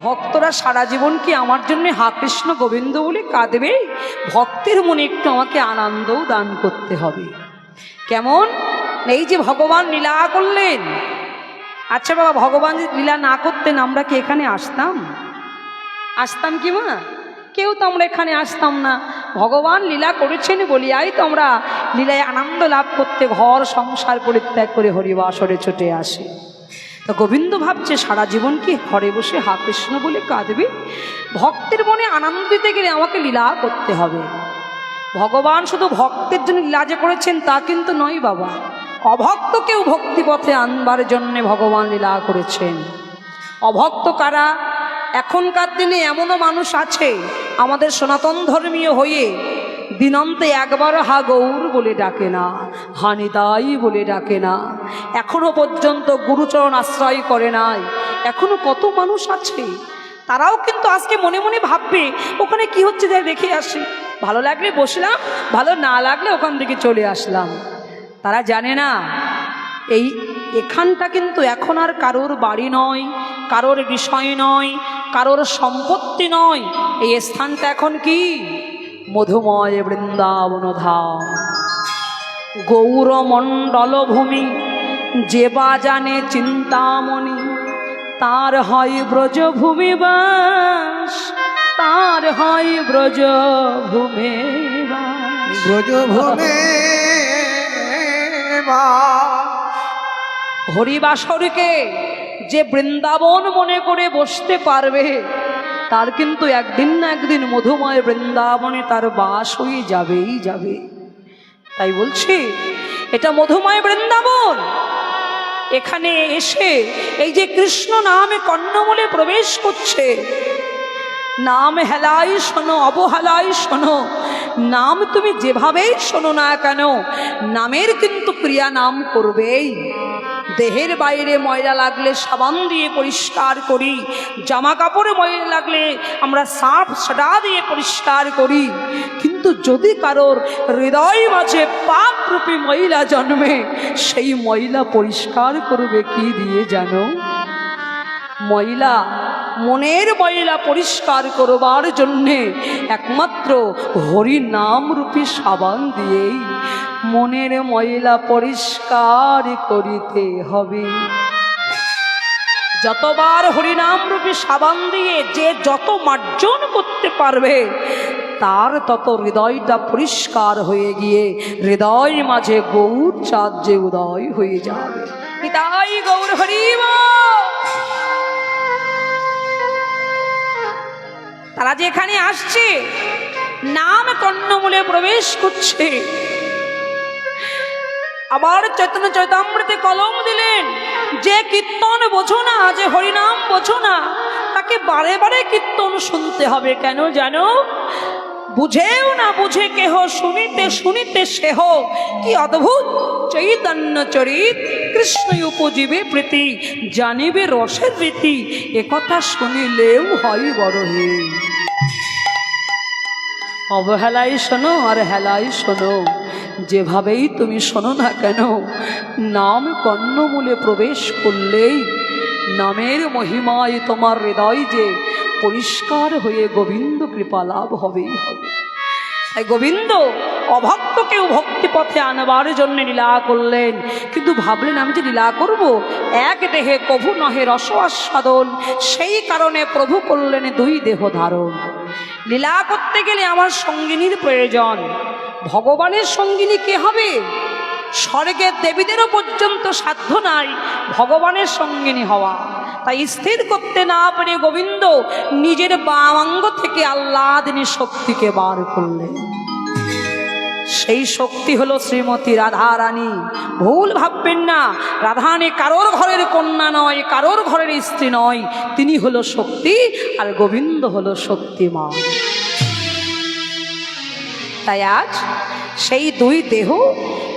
ভক্তরা সারা জীবন কি আমার জন্য হা কৃষ্ণ গোবিন্দ বলে কাঁদবে? ভক্তের মনে একটু আমাকে আনন্দও দান করতে হবে। কেমন? এই যে ভগবান লীলা করলেন। আচ্ছা বাবা, ভগবান লীলা না করতেন, আমরা কি এখানে আসতাম? আসতাম কি মা? কেউ তো আমরা এখানে আসতাম না। ভগবান লীলা করেছেন বলিয়াই তো আমরা লীলায় আনন্দ লাভ করতে, ঘর সংসার পরিত্যাগ করে হরিবাসরে ছুটে আসি। তো গোবিন্দ ভাবছে, সারা জীবন কি ঘরে বসে হা কৃষ্ণ বলে কাঁদবে? ভক্তের মনে আনন্দ দিতে গেলে আমাকে লীলা করতে হবে। ভগবান শুধু ভক্তের জন্য লীলা যে করেছেন, তা কিন্তু নয় বাবা। অভক্ত অভক্তকেও ভক্তিপথে আনবার জন্যে ভগবান লীলা করেছেন। অভক্ত কারা? এখনকার দিনে এমনও মানুষ আছে, আমাদের সনাতন ধর্মীয় হয়ে দিনন্তে একবার হা গৌর বলে ডাকে না হানিদাই বলে ডাকে না। এখনও পর্যন্ত গুরুচরণ আশ্রয় করে নাই। এখনও কত মানুষ আছে? তারাও কিন্তু আজকে মনে মনে ভাববে, ওখানে কি হচ্ছে যাই দেখে আসি। ভালো লাগলে বসলাম, ভালো না লাগলে ওখান থেকে চলে আসলাম। তারা জানে না, এই এখানটা কিন্তু এখন আর কারোর বাড়ি নয়, কারোর বিষয় নয়, কারোর সম্পত্তি নয়। এই স্থানটা এখন কি? মধুময় বৃন্দাবন ধাম গৌরমণ্ডল ভূমি যে বা জানে চিন্তামণি তার হয় ব্রজভূমি বাস তার হয় ব্রজভূমি ব্রজভূমে হরিবাসরকে যে বৃন্দাবন মনে করে বসতে পারবে তার কিন্তু একদিন না একদিন মধুময় বৃন্দাবনে তার বাস হয়ে যাবেই যাবে। তাই বলছি, এটা মধুময় বৃন্দাবন। এখানে এসে এই যে কৃষ্ণ নামে কর্ণমূলে প্রবেশ করছে, নাম হেলাই শোনো, অবহেলাই শোনো, নাম তুমি যেভাবেই শোনো না কেন, নামের কিন্তু ক্রিয়া নাম করবেই। দেহের বাইরে ময়লা লাগলে সাবান দিয়ে পরিষ্কার করি জামা কাপড়ে ময়লা লাগলে আমরা সাফ সডা দিয়ে পরিষ্কার করি। কিন্তু যদি কারোর হৃদয় মাঝে পাপ রূপী ময়লা জন্মে, সেই ময়লা পরিষ্কার করবে কি দিয়ে জানো? ময়লা মনের ময়লা পরিষ্কার করবার জন্যে একমাত্র হরি নাম রূপী সাবান দিয়েই মনের ময়লা পরিষ্কার করিতে হবে। যতবার হরিনাম রূপী সাবান দিয়ে যে যত মার্জন করতে পারবে, তার তত হৃদয়টা পরিষ্কার হয়ে গিয়ে হৃদয় মাঝে গৌর চাঁদ যে উদয় হয়ে যাবে। নিতাই গৌর হরিমা তারা যে এখানে আসছে, নাম কর্ণমূলে প্রবেশ করছে। আবার চৈতন্য চৈতামৃতে কলম দিলেন, যে কীর্তন বোঝো না, যে হরিনাম বোঝো না, তাকে বারে বারে কীর্তন শুনতে হবে কেন জানো? বুঝেও না বুঝে কেহ, শুনিতে শুনিতে সেহ, কি অদ্ভুত! চৈতন্য চরিত কৃষ্ণ উপজীবে প্রীতি, জানিবে রসের রীতি একথা শুনিলেও হয় বড় হে অবহেলাই শোনো আর হেলাই শোনো, যেভাবেই তুমি শোনো না কেন, নাম কর্ণমূলে প্রবেশ করলেই নামের মহিমায় তোমার হৃদয় যে পরিষ্কার হয়ে গোবিন্দ কৃপা লাভ হবেই হবে। তাই গোবিন্দ অভক্তকেও ভক্তিপথে আনবার জন্য লীলা করলেন। কিন্তু ভাবলেন, আমি যে লীলা করব, এক দেহে কভু নহে রস আস্বাদন সেই কারণে প্রভু করলেন দুই দেহ ধারণ। লীলা করতে গেলে আমার সঙ্গিনীর প্রয়োজন। ভগবানের সঙ্গিনী কে হবে? স্বর্গের দেবীদেরও পর্যন্ত সাধ্য নাই ভগবানের সঙ্গিনী হওয়া। তাই স্থির করতে না পেরে গোবিন্দ নিজের বামাঙ্গ থেকে আল্লাদিনী শক্তিকে বার করলেন। সেই শক্তি হলো শ্রীমতী রাধা রানী ভুল ভাববেন না, রাধারানী কারোর ঘরের কন্যা নয়, কারোর ঘরের স্ত্রী নয়, তিনি হলো শক্তি আর গোবিন্দ হলো শক্তিমান। তাই আজ সেই দুই দেহ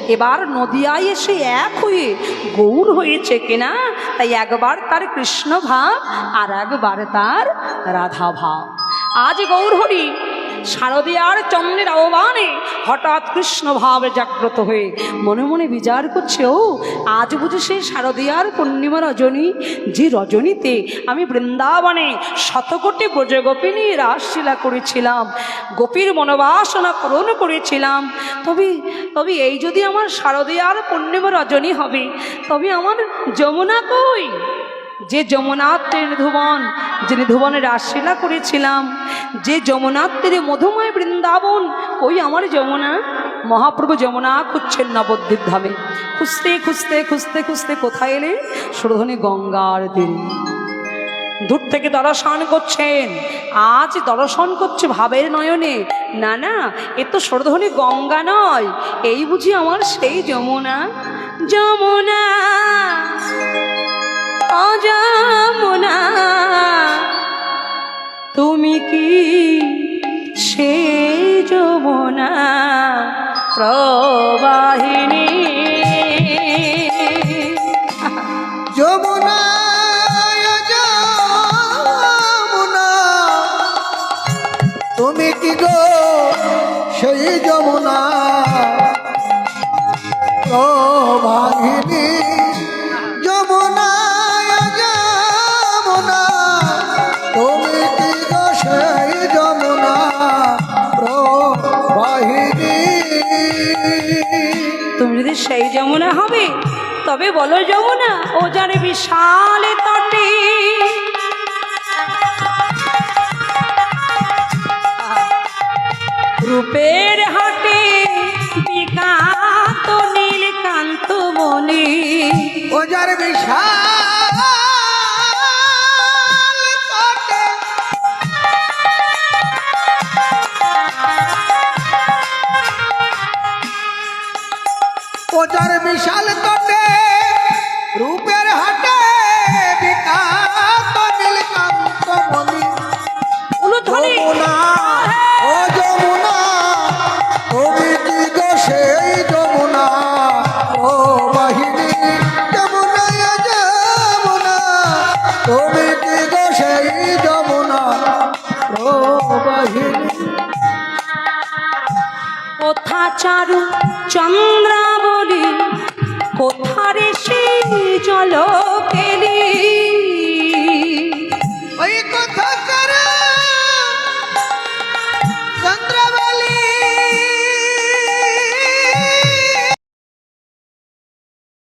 এবার নদিয়ায় এসে এক হয়ে গৌর হয়েছে কিনা? তাই একবার তার কৃষ্ণ ভাব আর একবার তার রাধা ভাব আজ গৌর হরি শারদীয়ার চন্দ্রের আহ্বানে হঠাৎ কৃষ্ণ ভাবে জাগ্রত হয়ে মনে মনে বিচার করছে, ও, আজ বুঝি সেই শারদীয়ার পূর্ণিমা রজনী, যে রজনীতে আমি বৃন্দাবনে শতকোটি ব্রজগোপিনী রাসলীলা করেছিলাম, গোপীর মনোবাসনা পূরণ করেছিলাম, তবে তবে এই যদি আমার শারদীয়ার পূর্ণিমা রজনী হবে, তবে আমার যমুনা কই? যে যমুনাত্রের ধুবন যে ধুবনে করেছিলাম, যে যমুনাত্রের মধুময় বৃন্দাবন, ওই আমার যমুনা, মহাপ্রভু যমুনা খুঁজছেন নবদ্বীপ ধামে। খুঁজতে খুঁজতে খুঁজতে খুঁজতে কোথায় এলে? সুরধনী গঙ্গার তীরে। দূর থেকে দর্শন করছেন। আজ দর্শন করছে ভাবের নয়নে। না না, এ তো সরধনী গঙ্গা নয়। এই বুঝি আমার সেই যমুনা। যমুনা। অযমুনা তুমি কি সে যমুনা প্রবাহিনী? যমুনা যমুনা তুমি কি সেই যমুনা হবে। তবে বলো যমুনা, ও যারে বিশাল তটে। রূপের হাটে বিকাত নীলকান্ত মনে ও যার বিশাল কোথা চারু চন্দ্রাবলী জল